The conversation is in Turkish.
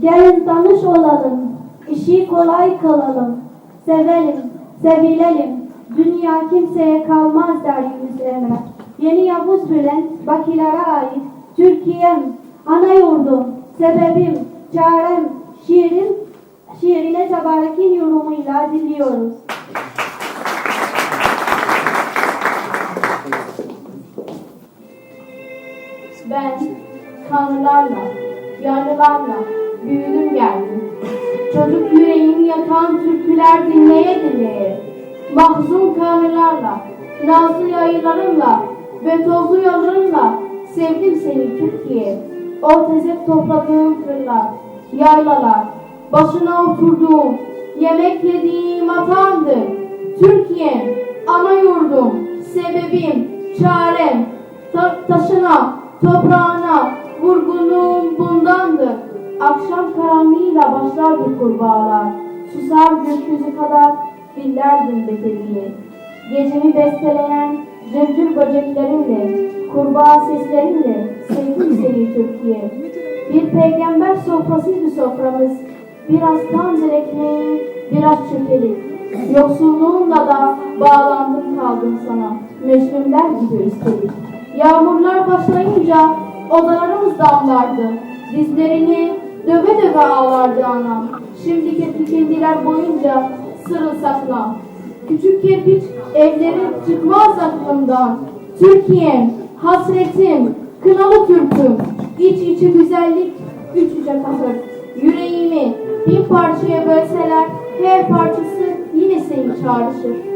Gelin tanış olalım, işi kolay kılalım. Sevelim, sevilelim, dünya kimseye kalmaz der Emre. Yeni Yavuz Bülent, Bakilere ait Türkiye'm, ana yurdum, sebebim, çarem, şiirim, şiirine Tebarek'in yorumuyla dinliyoruz. Ben tanrılarla, yarlılarla büyüdüm geldim. Çocuk yüreğimi yakan türküler dinleye dinleye. Mahzun tanrılarla, nazlı yayılarımla ve tozlu yollarımla sevdim seni Türkiye. O tezek topladığım kırlar, yaylalar, başına oturduğum, yemek yediğim vatandı. Türkiye'm, ana yurdum, sebebim, çarem, Ta- taşına, toprağına. Akşam karanlığıyla başlar bir kurbağalar. Susar gökyüzü kadar dillerdim beteriye. Gecemi besteleyen cırcır böceklerimle, kurbağa seslerimle sevdim seni Türkiye. Bir peygamber sofrasıydı soframız. Biraz tam ekmeği, biraz çökelik. Yoksulluğumla da bağlandım kaldım sana. Mecnunlar gibi üstelik. Yağmurlar başlayınca odalarımız damlardı. Dizlerini döve döve ağlardı anam. Şimdiki dikendiler boyunca sırılsaklam. Küçük kirpiç evleri çıkmaz aklımdan. Türkiye'm, hasretim, kınalı Türk'üm. İç içi güzellik, üç yüce kahır. Yüreğimi bin parçaya bölseler her parçası yine seni çağrışır.